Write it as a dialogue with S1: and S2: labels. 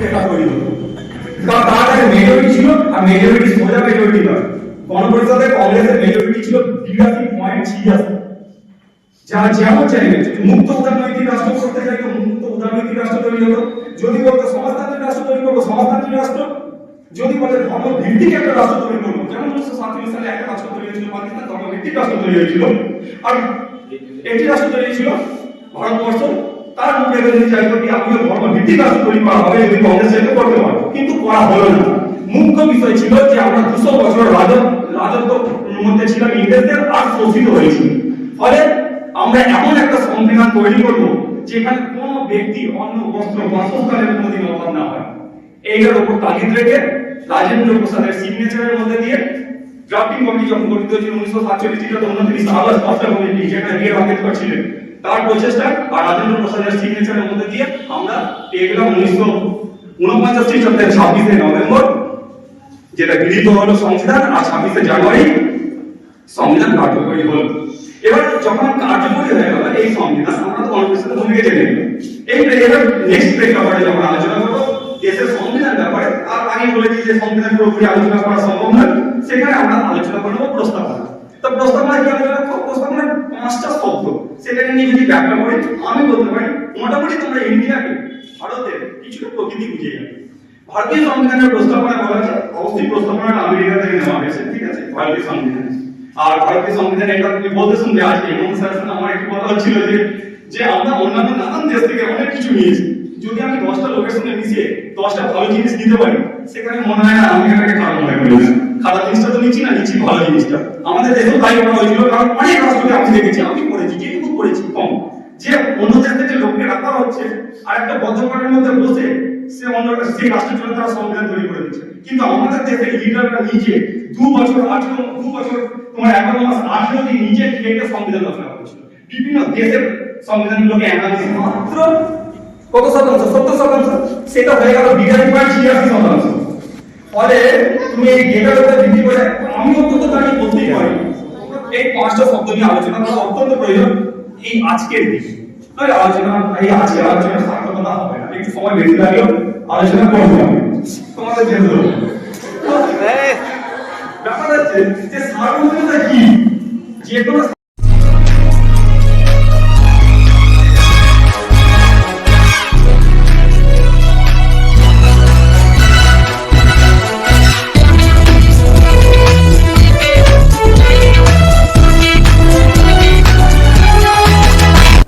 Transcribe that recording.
S1: Paper তৈরি একটা রাষ্ট্র তৈরি করব, যেমন উনিশশো সালে একটা রাষ্ট্র তৈরি হয়েছিল, পাকিস্তান তৈরি হয়েছিল। আর একটি রাষ্ট্র তৈরি হয়েছিল ভারতবর্ষ। তার মুখে আমিও তৈরি করা হবে, যদি কংগ্রেস চাইতো করতে পারতো কিন্তু করা হলো না। মুখ্য বিষয় ছিল যে আমরা দুশো বছর রাজত্ব রাজত্ব মধ্যে ছিলাম, ইংরেজদের আর শোষিত হয়েছি। ফলে আমরা এমন একটা সংবিধান তৈরি করব, যেখানে কোন ব্যক্তি অন্ন বস্ত্র বাসস্থানের কোনোদিন অভাব না হয়। এইটার উপর তাগিদ রেখে রাজেন্দ্র প্রসাদের সিগনেচারের মধ্যে দিয়ে ড্রাফটিং কমিটি যখন গঠিত হয়েছিল, উনিশশো সাতচল্লিশ থেকে উনত্রিশ আগস্ট কমিটি যেখানে বি আর আম্বেদকর ছিলেন তার প্রচেষ্টা আর রাজেন্দ্র প্রসাদের সিগনেচারের মধ্যে দিয়ে আমরা পেয়ে গেলাম উনিশশো উনপঞ্চাশ খ্রিস্টাব্দের ছাব্বিশে নভেম্বর, যেটা গৃহীত হলো সংবিধান, আর ছাব্বিশে জানুয়ারি সংবিধান কার্যকরী হলো। এবার যখন কার্যকরী হয়ে গেল, এই সংবিধান আমরা তো জেনে এই এবার নেক্সট যখন আলোচনা করব, দেশের সংবিধান ব্যাপারে, আর আগে বলেছি যে সংবিধান পুরোপুরি আলোচনা করা সম্ভব নয়, সেখানে আমরা আলোচনা করব প্রস্তাবনা। তো প্রস্তাবনা কি আলোচনা করব? পাঁচটা শব্দ। সেটাকে নিয়ে যদি ব্যাখ্যা করি, আমি বলতে পারি, মোটামুটি তোমরা ইন্ডিয়াকে, ভারতের কিছুটা প্রকৃতি বুঝিয়ে যাবে ভারতীয় সংবিধানের প্রস্তাবনা বলা আছে, অবশ্যই প্রস্তাবনাটা আমেরিকা থেকে নেওয়া হয়েছে, ঠিক আছে? ভারতীয় সংবিধান। আর ভারতীয় সংবিধানে এটা তুমি বলতে শুনবে আজকে এমন স্যার আমার একটু কথা হচ্ছিল যে যে আমরা অন্যান্য নানান দেশ থেকে অনেক কিছু নিয়েছি। যদি আমি দশটা লোকের সঙ্গে মিশিয়ে দশটা ভালো জিনিস দিতে পারি, সেখানে মনে হয় না আমি এটাকে খারাপ মনে করি। খারাপ জিনিসটা তো নিচ্ছি না, নিচ্ছি ভালো জিনিসটা। আমাদের দেশেও তাই করা হয়েছিল, কারণ অনেক রাষ্ট্রকে আমি দেখেছি, আমি পড়েছি পড়েছি কম। যে অন্য দেশ থেকে লোককে রাখা হচ্ছে, আর একটা বদ্ধকরের মধ্যে বসে সে অন্য সেই রাষ্ট্রের জন্য তারা সংবিধান তৈরি করে দিচ্ছে। কিন্তু আমাদের দেশের লিডাররা নিজে দু বছর আঠেরো দু বছর, তোমার এগারো মাস আঠেরো দিন নিজে খেয়ে সংবিধান রচনা করেছিল। বিভিন্ন দেশের সংবিধানগুলোকে অ্যানালিসিস মাত্র কত শতাংশ? সত্তর শতাংশ? সেটা হয়ে গেল বিরাশি পয়েন্ট ছিয়াশি শতাংশ। ফলে তুমি এই ডেটার উপরে ভিত্তি করে আমি অন্তত দাঁড়িয়ে বলতেই পারি এই পাঁচটা শব্দ নিয়ে আলোচনা করা অত্যন্ত আজকের দিন। নয় আলোচনা এই আজকে আলোচনা সার্থকতা হবে না। একটু সময় বেশি লাগল আলোচনা করব তোমাদের জন্য তো, ব্যাপার হচ্ছে যে সার্বজনীনতা কি? যে কোনো